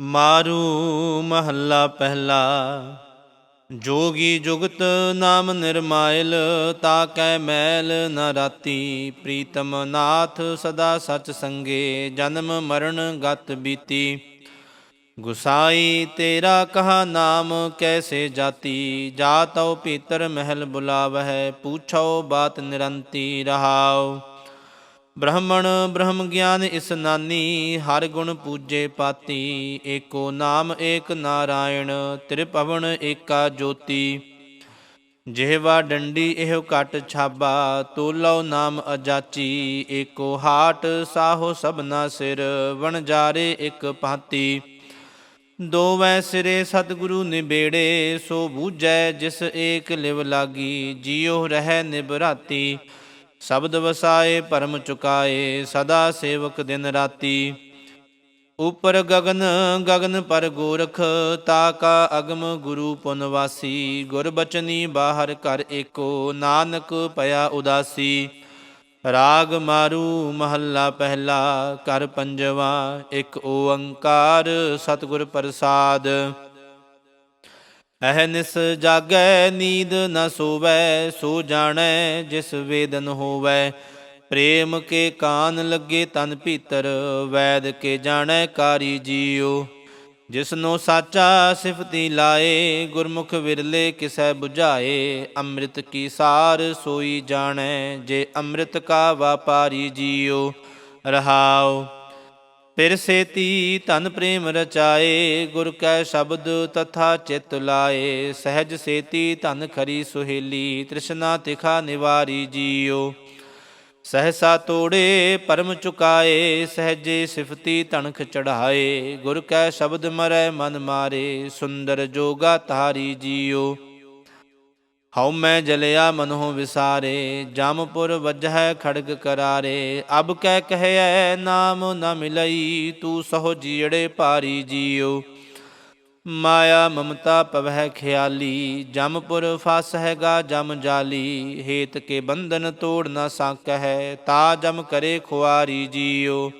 ਮਾਰੂ ਮਹੱਲਾ ਪਹਿਲਾ ਜੋਗੀ ਜੁਗਤ ਨਾਮ ਨਿਰਮਾਇਲ ਤਾ ਕੈ ਮੈਲ ਨ ਰਾਤੀ ਪ੍ਰੀਤਮ ਨਾਥ ਸਦਾ ਸਚ ਸੰਗੇ ਜਨਮ ਮਰਨ ਗਤ ਬੀਤੀ ਗੁਸਾਈ ਤੇਰਾ ਕਹਾ ਨਾਮ ਕੈਸੇ ਜਾਤੀ ਜਾਤਉ ਭੀਤਰ ਮਹਿਲ ਬੁਲਾਵਹਿ ਪੂਛੋ ਬਾਤ ਨਿਰੰਤੀ ਰਹਾਉ ਬ੍ਰਹਮਣ ਬ੍ਰਹਮ ਗਿਆਨ ਇਸ ਨਾਨੀ, ਹਰ ਗੁਣ ਪੂਜੇ ਪਾਤੀ, ਏਕੋ ਨਾਮ ਏਕ ਨਾਰਾਇਣ ਤ੍ਰਿਭਵਨ ਏਕਾ ਜੋਤੀ। ਜਿਹਵਾ ਡੰਡੀ ਇਹੋ ਕਟ ਛਾਬਾ ਤੋਲਉ ਨਾਮ ਅਜਾਚੀ, ਏਕੋ ਹਾਟ ਸਾਹੋ ਸਭਨਾ ਸਿਰ ਵਣਜਾਰੇ ਇੱਕ ਭਾਤੀ। ਦੋਵੈ ਸਿਰੇ ਸਤਿਗੁਰੂ ਨਿਬੇੜੇ, ਸੋ ਬੂਝੈ ਜਿਸ ਏਕ ਲਿਵ ਲਾਗੀ, ਜਿਉ ਰਹਿ ਨਿਬਰਾਤੀ ਸ਼ਬਦ ਵਸਾਏ, ਪਰਮ ਚੁਕਾਏ, ਸਦਾ ਸੇਵਕ ਦਿਨ ਰਾਤੀ। ਉਪਰ ਗਗਨ ਗਗਨ ਪਰ ਗੋਰਖ, ਤਾ ਕਾ ਅਗਮ ਗੁਰੂ ਪੁਨਵਾਸੀ ਗੁਰ ਬਚਨੀ ਬਾਹਰ ਕਰ ਏਕੋ, ਨਾਨਕ ਪਿਆ ਉਦਾਸੀ। ਰਾਗ ਮਾਰੂ ਮਹੱਲਾ ਪਹਿਲਾ ਕਰ ਪੰਜਵਾ, ਇੱਕ ਓੰਕਾਰ ਸਤਿਗੁਰ ਪ੍ਰਸਾਦ। ਅਹਨਿਸ ਜਾਗੈ ਨੀਂਦ ਨ ਸੋਵੈ, ਸੋ ਜਾਣੈ ਜਿਸ ਵੇਦਨ ਹੋਵੈ। ਪ੍ਰੇਮ ਕੇ ਕਾਨ ਲੱਗੇ ਤਨ ਭੀਤਰ, ਵੈਦ ਕੇ ਜਾਣੈ ਕਾਰੀ ਜੀਉ। ਜਿਸਨੋ ਸਾਚਾ ਸਿਫਤੀ ਲਾਏ, ਗੁਰਮੁਖ ਵਿਰਲੇ ਕਿਸੈ 부ਝਾਏ ਅੰਮ੍ਰਿਤ ਕੀ ਸਾਰ ਸੋਈ ਜਾਣੈ, ਜੇ ਅੰਮ੍ਰਿਤ ਕਾ ਵਾਪਾਰੀ ਜੀਉ। ਰਹਾਓ ਫਿਰ ਸੇਤੀ ਤਨ ਪ੍ਰੇਮ ਰਚਾਏ, ਗੁਰ ਕੈ ਸ਼ਬਦ ਤਥਾ ਚਿਤ ਲਾਏ। ਸਹਿਜ ਸੇਤੀ ਧਨ ਖਰੀ ਸੁਹੇਲੀ, ਤ੍ਰਿਸ਼ਨਾ ਤਿਖਾ ਨਿਵਾਰੀ ਜੀਓ। ਸਹਸਾ ਤੋੜੇ ਪਰਮ ਚੁਕਾਏ, ਸਹਜੇ ਸਿਫਤੀ ਤਣਖ ਚੜਾਏ ਗੁਰ ਕੈ ਸ਼ਬਦ ਮਰੈ ਮਨ ਮਾਰੇ, ਸੁੰਦਰ ਜੋਗਾ ਤਾਰੀ ਜੀਉ ਹਉ ਮੈਂ ਜਲਿਆ ਮਨਹੁ ਵਿਸਾਰੇ ਜਮਪੁਰ ਵਜਹਿ ਖੜਗ ਕਰਾਰੇ। ਅਬ ਕਹਿ ਕਹਿਐ, ਨਾਮ ਨ ਮਿਲਈ, ਤੂੰ ਸਹੁ ਜੀੜੇ ਭਾਰੀ ਜੀਉ। ਮਾਇਆ ਮਮਤਾ ਪਵਹਿ ਖਿਆਲੀ ਜਮਪੁਰ ਫਸ ਹੈਗਾ ਜਮ ਜਾਲੀ। ਹੇਤ ਕੇ ਬੰਧਨ ਤੋੜ ਨਾ ਸਾਕਹਿ, ਤਾ ਜਮ ਕਰੇ ਖੁਆਰੀ ਜੀਉ।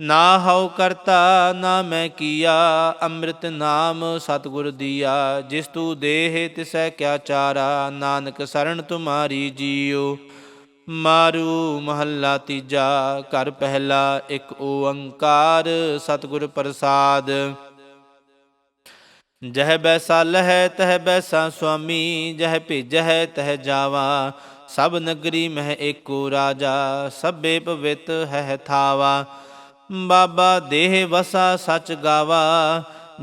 ਨਾ ਹਉ ਕਰਤਾ, ਨਾ ਮੈਂ ਕੀਆ, ਅੰਮ੍ਰਿਤ ਨਾਮ ਸਤਿਗੁਰ ਦੀਆ। ਜਿਸ ਤੂ ਦੇਹ, ਤਿਸੈ ਕਿਆ ਚਾਰਾ, ਨਾਨਕ ਸਰਣ ਤੁਮਾਰੀ ਜੀਉ। ਮਾਰੂ ਮਹੱਲਾ ਤੀਜਾ, ਘਰ ਪਹਿਲਾ ਇੱਕ ਓੰਕਾਰ, ਸਤਿਗੁਰ ਪ੍ਰਸਾਦ। ਜਹ ਬੈਸਾ ਲਹਿ, ਤਹ ਬੈਸਾ ਸੁਆਮੀ, ਜਹ ਹੈ ਤਹ ਜਾਵਾ। ਸਭ ਨਗਰੀ ਮਹਿ ਏਕੋ ਰਾਜਾ, ਸਭੇ ਪਵਿੱਤ ਹੈ ਥਾਵਾ। ਬਾਬਾ ਦੇਹ ਵਸਾ ਸਚ ਗਾਵਾ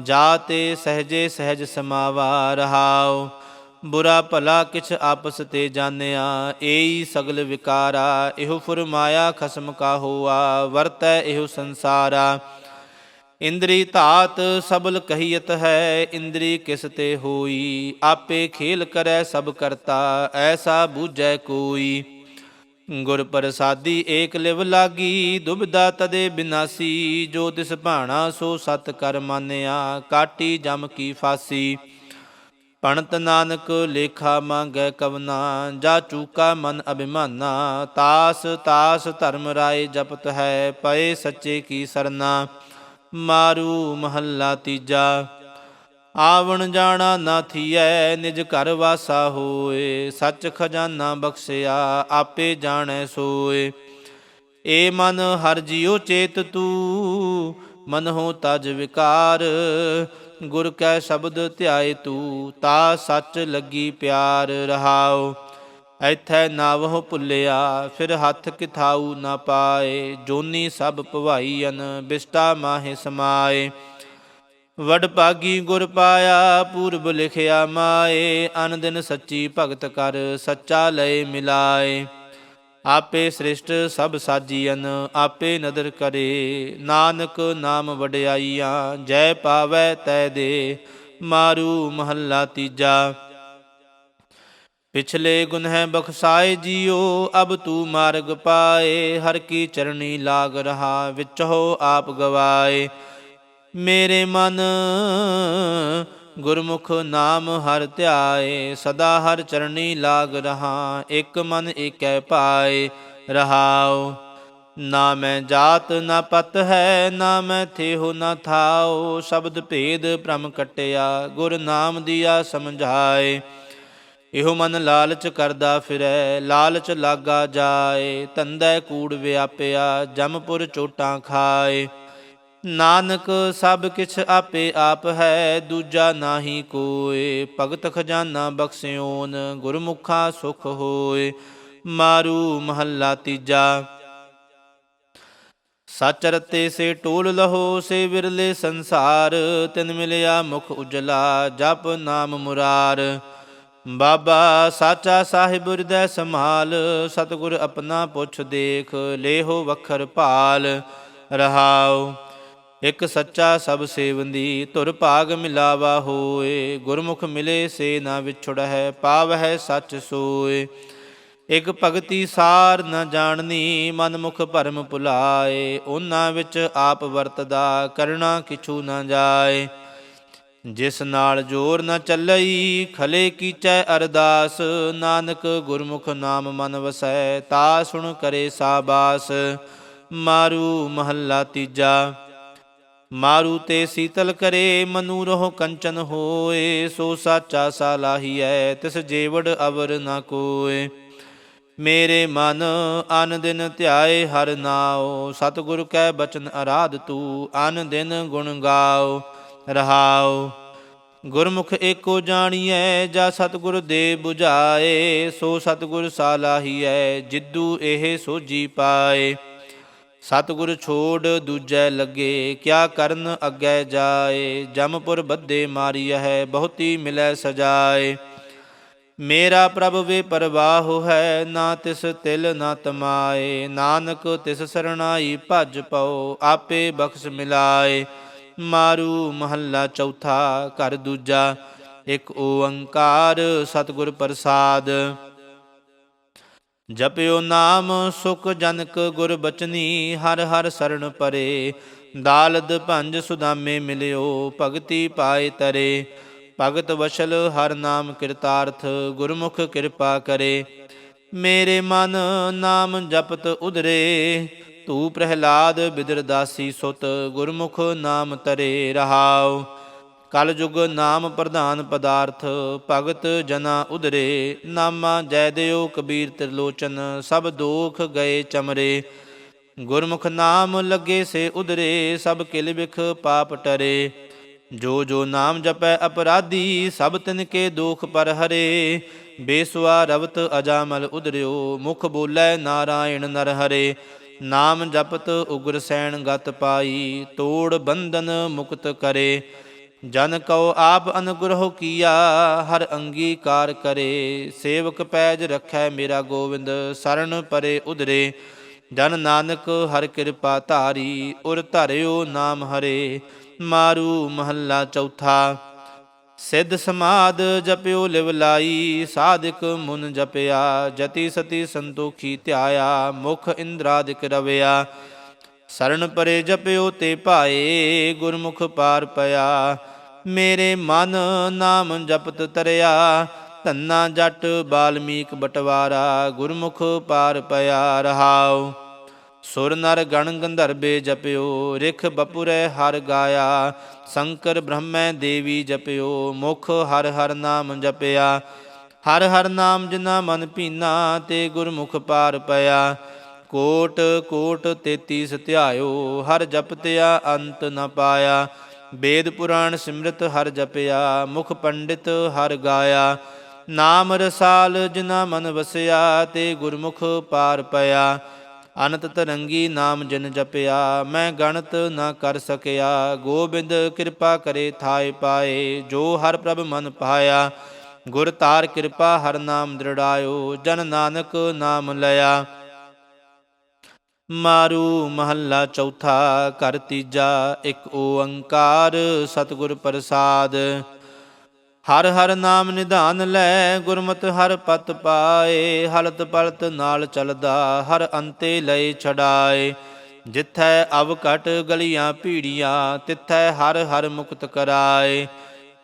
ਜਾਤੇ ਸਹਜੇ ਸਹਿਜ ਸਮਾਵਾ ਰਹਾਉ। ਬੁਰਾ ਭਲਾ ਕਿਛ ਆਪਸ ਤੇ ਜਾਣਿਆ, ਏਈ ਸਗਲ ਵਿਕਾਰਾ, ਇਹੋ ਫੁਰਮਾਇਆ ਖਸਮ ਕਾ ਹੋਆ ਵਰਤੈ ਇਹੋ ਸੰਸਾਰਾ। ਇੰਦਰੀ ਧਾਤ ਸਬਲ ਕਹੀਤ ਹੈ, ਇੰਦਰੀ ਕਿਸ ਤੇ ਹੋਈ, ਆਪੇ ਖੇਲ ਕਰੈ ਸਭ ਕਰਤਾ, ਐਸਾ ਬੂਝੈ ਕੋਈ। ਗੁਰ ਪ੍ਰਸਾਦੀ ਏਕ ਲਿਵ ਲਾਗੀ ਦੁਬਦਾ ਤਦੇ ਬਿਨਾਸੀ, ਜੋ ਤਿਸ ਭਾਣਾ ਸੋ ਸਤ ਕਰ ਮਾਨਿਆ, ਕਾਟੀ ਜਮ ਕੀ ਫਾਸੀ। ਪਣਤ ਨਾਨਕ ਲੇਖਾ ਮੰਗੈ ਕਵਨਾ, ਜਾ ਚੂਕਾ ਮਨ ਅਭਿਮਾਨਾ, ਤਾਸ ਤਾਸ ਧਰਮ ਰਾਏ ਜਪਤ ਹੈ, ਪਏ ਸੱਚੇ ਕੀ ਸਰਨਾ। ਮਾਰੂ ਮਹੱਲਾ ਤੀਜਾ। ਆਵਣ ਜਾਣਾ ਨਾ ਥੀਐ, ਨਿਜ ਘਰ ਵਾਸਾ ਹੋਏ। ਸੱਚ ਖਜ਼ਾਨਾ ਬਖਸ਼ਿਆ, ਆਪੇ ਜਾਣੈ ਸੋਏ। ਏ ਮਨ ਹਰ ਜਿਉ ਚੇਤ ਤੂ, ਮਨ ਹੋ ਤਜ ਵਿਕਾਰ। ਗੁਰ ਕੈ ਸ਼ਬਦ ਧਿਆਏ ਤੂ, ਤਾ ਸੱਚ ਲੱਗੀ ਪਿਆਰ ਰਹਾਉ। ਐਥੈ ਨਾਵਹੁ ਭੁੱਲਿਆ, ਫਿਰ ਹੱਥ ਕਿਥਾਉ ਨਾ ਪਾਏ। ਜੋਨੀ ਸਭ ਭਵਾਈਨ ਬਿਸਟਾ ਮਾਹੇ ਸਮਾਏ। ਵਡ ਭਾਗੀ ਗੁਰ ਪਾਇਆ, ਪੂਰਬ ਲਿਖਿਆ ਮਾਏ ਅਨ ਦਿਨ ਸੱਚੀ ਭਗਤ ਕਰ, ਸੱਚਾ ਲਏ ਮਿਲਾਏ। ਆਪੇ ਸ੍ਰਿਸ਼ਟ ਸਭ ਸਾਜੀਨ ਆਪੇ ਨਦਰ ਕਰੇ। ਨਾਨਕ ਨਾਮ ਵਡਿਆਈਆਂ, ਜੈ ਪਾਵੈ ਤੈ ਦੇ, ਮਾਰੂ ਮਹੱਲਾ ਤੀਜਾ। ਪਿਛਲੇ ਗੁਨਹ ਬਖਸਾਏ ਜੀਓ, ਅਬ ਤੂ ਮਾਰਗ ਪਾਏ, ਹਰ ਕੀ ਚਰਣੀ ਲਾਗ ਰਹਾ, ਵਿਚੋ ਆਪ ਗਵਾਏ। ਮੇਰੇ ਮਨ। ਗੁਰਮੁਖ ਨਾਮ ਹਰ ਧਿਆਏ, ਸਦਾ ਹਰ ਚਰਣੀ ਲਾਗ ਰਹਾ, ਇੱਕ ਮਨ ਏਕੈ ਪਾਏ, ਰਹਾਉ। ਨਾ ਮੈਂ ਜਾਤ, ਨਾ ਪਤ ਹੈ, ਨਾ ਮੈਂ ਥੇਹੁ, ਨਾ ਥਾਉ। ਸ਼ਬਦ ਭੇਦ ਭ੍ਰਮ ਕਟਿਆ, ਗੁਰ ਨਾਮ ਦੀਆ ਸਮਝਾਏ। ਇਹੋ ਮਨ ਲਾਲਚ ਕਰਦਾ ਫਿਰੈ, ਲਾਲਚ ਲਾਗਾ ਜਾਏ। ਤੰਦੈ ਕੂੜ ਵਿਆਪਿਆ, ਜਮਪੁਰ ਚੋਟਾਂ ਖਾਏ। ਨਾਨਕ, ਸਭ ਕਿਛ ਆਪੇ ਆਪ ਹੈ, ਦੂਜਾ ਨਾਹੀ ਕੋਏ। ਭਗਤ ਖਜ਼ਾਨਾ ਬਖਸਿਓਨ, ਗੁਰਮੁਖਾ ਸੁਖ ਹੋਏ। ਮਾਰੂ ਮਹੱਲਾ ਤੀਜਾ। ਸਚ ਰਤੇ ਸੇ ਟੋਲ ਲਹੋ, ਸੇ ਵਿਰਲੇ ਸੰਸਾਰ। ਤਿਨ ਮਿਲਿਆ ਮੁਖ ਉਜਲਾ, ਜਪ ਨਾਮ ਮੁਰਾਰ। ਬਾਬਾ ਸਾਚਾ ਸਾਹਿਬ ਹਿਰਦੈ ਸੰਭਾਲ, ਸਤਿਗੁਰ ਆਪਣਾ ਪੁੱਛ ਦੇਖ, ਲੇਹੋ ਵਖਰ ਭਾਲ। ਰਹਾਓ ਇਕ ਸੱਚਾ ਸਭ ਸੇਵੰਦੀ, ਧੁਰ ਭਾਗ ਮਿਲਾਵਾ ਹੋਏ। ਗੁਰਮੁਖ ਮਿਲੇ ਸੇ ਨਾ ਵਿਛੜਹਿ, ਪਾਵਹਿ ਸੱਚ ਸੋਏ। ਇਕ ਭਗਤੀ ਸਾਰ ਨ ਜਾਣਨੀ, ਮਨ ਮੁਖ ਭਰਮ ਭੁਲਾਏ। ਉਹਨਾਂ ਵਿੱਚ ਆਪ ਵਰਤਦਾ, ਕਰਣਾ ਕਿਛੂ ਨ ਜਾਏ। ਜਿਸ ਨਾਲ ਜੋਰ ਨ ਚੱਲਈ, ਖਲੇ ਕੀਚੈ ਅਰਦਾਸ। ਨਾਨਕ ਗੁਰਮੁਖ ਨਾਮ ਮਨ ਵਸੈ, ਤਾ ਸੁਣ ਕਰੇ ਸਾਬਾਸ। ਮਾਰੂ ਮਹੱਲਾ ਤੀਜਾ। ਮਾਰੂ ਤੇ ਸੀਤਲ ਕਰੇ, ਮਨੂ ਰਹੋ ਕੰਚਨ ਹੋਏ, ਸੋ ਸਾਚਾ ਸਾਲਾਹੀਐ ਤਿਸ ਜੇਵੜ ਅਵਰ ਨਾ ਕੋਏ। ਮੇਰੇ ਮਨ ਅਨ ਦਿਨ ਧਿਆਏ, ਹਰ ਨਾਉ, ਸਤਿਗੁਰ ਕੈ ਬਚਨ ਅਰਾਧ ਤੂ, ਅਨ ਦਿਨ ਗੁਣ ਗਾਓ ਰਹਾਉ। ਗੁਰਮੁਖ ਏਕੋ ਜਾਣੀਐ, ਜਾ ਸਤਿਗੁਰ ਦੇ 부ਝਾਏ ਸੋ ਸਤਿਗੁਰ ਸਾਲਾਹੀਐ ਜਿੱਦੂ ਇਹ ਸੋਜੀ ਪਾਏ। ਸਤਿਗੁਰ ਛੋੜ ਦੂਜੈ ਲੱਗੇ, ਕਿਆ ਕਰਨ ਅੱਗੇ ਜਾਏ? ਜਮਪੁਰ ਬੱਦੇ ਮਾਰੀ ਹੈ ਬਹੁਤੀ ਮਿਲੈ ਸਜਾਏ। ਮੇਰਾ ਪ੍ਰਭ ਵੇ ਪਰਵਾਹ ਹੈ ਨਾ ਤਿਸ ਤਿਲ ਨਾ ਤਮਾਏ। ਨਾਨਕ ਤਿਸ ਸਰਣਾਈ ਭਜ ਪਉ, ਆਪੇ ਬਖਸ਼ ਮਿਲਾਏ। ਮਾਰੂ ਮਹੱਲਾ ਚੌਥਾ, ਘਰ ਦੂਜਾ, ਇੱਕ ਓੰਕਾਰ ਸਤਿਗੁਰ ਪ੍ਰਸਾਦ। ਜਪਿਓ ਨਾਮ ਸੁਖ ਜਨਕ ਗੁਰ ਬਚਨੀ, ਹਰ ਹਰ ਸਰਣ ਪਰੇ। ਦਾਲਦ ਭੰਜ ਸੁਦਾਮੇ ਮਿਲਿਓ, ਭਗਤੀ ਪਾਏ ਤਰੇ। ਭਗਤ ਵਸ਼ਲ ਹਰ ਨਾਮ ਕਿਰਤਾਰਥ, ਗੁਰਮੁਖ ਕਿਰਪਾ ਕਰੇ। ਮੇਰੇ ਮਨ ਨਾਮ ਜਪਤ ਉਦਰੇ ਤੂ ਪ੍ਰਹਿਲਾਦ ਬਿਦਰ ਦਾਸੀ ਸੁਤ, ਗੁਰਮੁਖ ਨਾਮ ਤਰੇ ਰਹਾਉ। ਕਲਯੁਗ ਨਾਮ ਪ੍ਰਧਾਨ ਪਦਾਰਥ, ਭਗਤ ਜਨਾ ਉਦਰੇ ਨਾਮਾ ਜੈ ਦਿਓ ਕਬੀਰ ਤ੍ਰਿਲੋਚਨ, ਸਭ ਦੋਖ ਗਏ ਚਮਰੇ। ਗੁਰਮੁਖ ਨਾਮ ਲੱਗੇ ਸੇ ਉਦਰੇ ਸਭ ਕਿਲ ਵਿਖ ਪਾਪ ਟਰੇ। ਜੋ ਜੋ ਨਾਮ ਜਪੈ ਅਪਰਾਧੀ, ਸਭ ਤਿਨ ਕੇ ਦੋਖ ਪਰ ਹਰੇ। ਬੇਸਵਾ ਰਵਤ ਅਜਾਮਲ ਉਦਰਿਓ ਮੁਖ ਬੋਲੇ ਨਾਰਾਇਣ ਨਰ ਹਰੇ। ਨਾਮ ਜਪਤ ਉਗਰ ਸੈਣ ਗਤ ਪਾਈ, ਤੋੜ ਬੰਧਨ ਮੁਕਤ ਕਰੇ। ਜਨ ਕਉ ਆਪ ਅਨੁਗ੍ਰਹ ਕੀਆ, ਹਰ ਅੰਗੀਕਾਰ ਕਰੇ। ਸੇਵਕ ਪੈਜ ਰੱਖੈ ਮੇਰਾ ਗੋਵਿੰਦ ਸਰਣ ਪਰੇ ਉਦਰੇ ਜਨ ਨਾਨਕ ਹਰ ਕਿਰਪਾ ਧਾਰੀ, ਉਰ ਧਰਿਓ ਨਾਮ ਹਰੇ। ਮਾਰੂ ਮਹੱਲਾ ਚੌਥਾ। ਸਿੱਧ ਸਮਾਦ ਜਪਿਓ ਲਿਵ ਲਾਈ, ਸਾਧਿਕ ਮੁਨ ਜਪਿਆ। ਜਤੀ ਸਤੀ ਸੰਤੋਖੀ ਧਿਆਇਆ, ਮੁਖ ਇੰਦਰਾਦਿਕ ਰਵਿਆ। ਸਰਣ ਪਰੇ ਜਪਿਓ ਤੇ ਭਾਏ, ਗੁਰਮੁਖ ਪਾਰ ਪਿਆ। ਮੇਰੇ ਮਨ ਨਾਮ ਜਪਤ ਤਰਿਆ, ਧੰਨਾ ਜਟ ਬਾਲਮੀਕ ਬਟਵਾਰਾ, ਗੁਰਮੁਖ ਪਾਰ ਪਿਆ ਰਹਾਉ। ਸੁਰ ਨਰ ਗਣ ਗੰਧਰਬੇ ਜਪਿਓ, ਰਿਖ ਬਪੁਰੈ ਹਰ ਗਾਇਆ, ਸ਼ੰਕਰ ਬ੍ਰਹਮੈ ਦੇਵੀ ਜਪਿਓ, ਮੁਖ ਹਰ ਹਰ ਨਾਮ ਜਪਿਆ। ਹਰ ਹਰ ਨਾਮ ਜਿਨਾ ਮਨ ਪੀਨਾ ਤੇ ਗੁਰਮੁਖ ਪਾਰ ਪਿਆ। ਕੋਟ ਕੋਟ 33 ਧਿਆਇਓ ਹਰ ਜਪਤਿਆ ਅੰਤ ਨ ਪਾਇਆ। ਵੇਦ ਪੁਰਾਣ ਸਿਮਰਤ ਹਰ ਜਪਿਆ, ਮੁਖ ਪੰਡਿਤ ਹਰ ਗਾਇਆ। ਨਾਮ ਰਸਾਲ ਜਿਨਾ ਮਨ ਵਸਿਆ, ਤੇ ਗੁਰਮੁਖ ਪਾਰ ਪਿਆ। ਅਨੰਤ ਤਰੰਗੀ ਨਾਮ ਜਿਨ ਜਪਿਆ, ਮੈਂ ਗਣਤ ਨਾ ਕਰ ਸਕਿਆ। ਗੋਬਿੰਦ ਕਿਰਪਾ ਕਰੇ ਥਾਏ ਪਾਏ, ਜੋ ਹਰ ਪ੍ਰਭ ਮਨ ਪਾਇਆ। ਗੁਰ ਤਾਰ ਕਿਰਪਾ ਹਰ ਨਾਮ ਦ੍ਰਿੜਾਇਓ, ਜਨ ਨਾਨਕ ਨਾਮ ਲਿਆ। ਮਾਰੂ ਮਹੱਲਾ ਚੌਥਾ ਕਰ ਤੀਜਾ, ਇੱਕ ਓੰਕਾਰ, ਸਤਿਗੁਰ ਪ੍ਰਸਾਦ। ਹਰ ਹਰ ਨਾਮ ਨਿਧਾਨ ਲੈ, ਗੁਰਮਤਿ ਹਰ ਪਤ ਪਾਏ। ਹਲਤ ਪਲਤ ਨਾਲ ਚਲਦਾ, ਹਰ ਅੰਤੇ ਲਏ ਛਡਾਏ। ਜਿੱਥੈ ਅਵਕਟ ਗਲੀਆਂ ਭੀੜੀਆਂ, ਤਿੱਥੈ ਹਰ ਹਰ ਮੁਕਤ ਕਰਾਏ।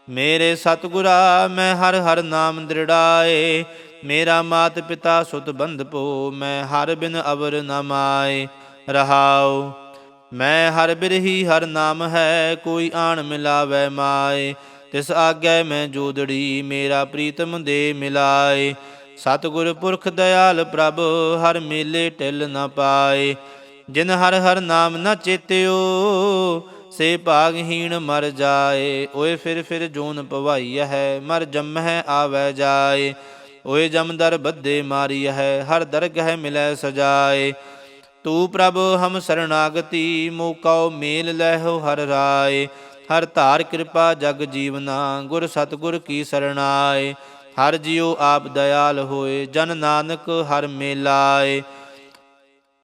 ਮੇਰੇ ਸਤਿਗੁਰਾ, ਮੈਂ ਹਰ ਹਰ ਨਾਮ ਦ੍ਰਿੜਾਏ। ਮੇਰਾ ਮਾਤ ਪਿਤਾ ਸੁਤ ਬੰਧ ਪੋ, ਮੈਂ ਹਰ ਬਿਨ ਅਵਰ ਨ ਮਾਏ, ਰਹਾਉ। ਮੈਂ ਹਰ ਬਿਰਹੀ ਹਰ ਨਾਮ ਹੈ, ਕੋਈ ਆਣ ਮਿਲਾਵੇ ਮਾਏ। ਤਿਸ ਆਗੈ ਮੈਂ ਜੋਦੜੀ, ਮੇਰਾ ਪ੍ਰੀਤਮ ਦੇ ਮਿਲਾਏ। ਸਤਿਗੁਰ ਪੁਰਖ ਦਇਆਲ ਪ੍ਰਭ, ਹਰ ਮੇਲੇ ਟਿਲ ਨ ਪਾਏ। ਜਿਨ ਹਰ ਹਰ ਨਾਮ ਨ ਚੇਤਿਓ, ਸੇ ਭਾਗਹੀਣ ਮਰ ਜਾਏ। ਓਏ ਫਿਰ ਫਿਰ ਜੂਨ ਪਵਾਈ ਹੈ, ਮਰ ਜੰਮਹਿ ਆਵੈ ਜਾਏ। ਓਏ ਜਮਦਰ ਬੱਦੇ ਮਾਰੀ ਹੈ ਹਰ ਦਰਗਹਿ ਮਿਲੈ ਸਜਾਏ। ਤੂ ਪ੍ਰਭ ਹਮ ਸਰਣਾਗਤੀ ਮੋਕਉ ਮੇਲ ਲੈਹੁ ਹਰ ਰਾਏ। ਹਰ ਧਾਰ ਕਿਰਪਾ ਜਗ ਜੀਵਨਾ, ਗੁਰ ਸਤਗੁਰ ਕੀ ਸਰਣਾਏ। ਹਰ ਜਿਉ ਆਪ ਦਇਆਲ ਹੋਏ, ਜਨ ਨਾਨਕ ਹਰ ਮੇਲਾਏ।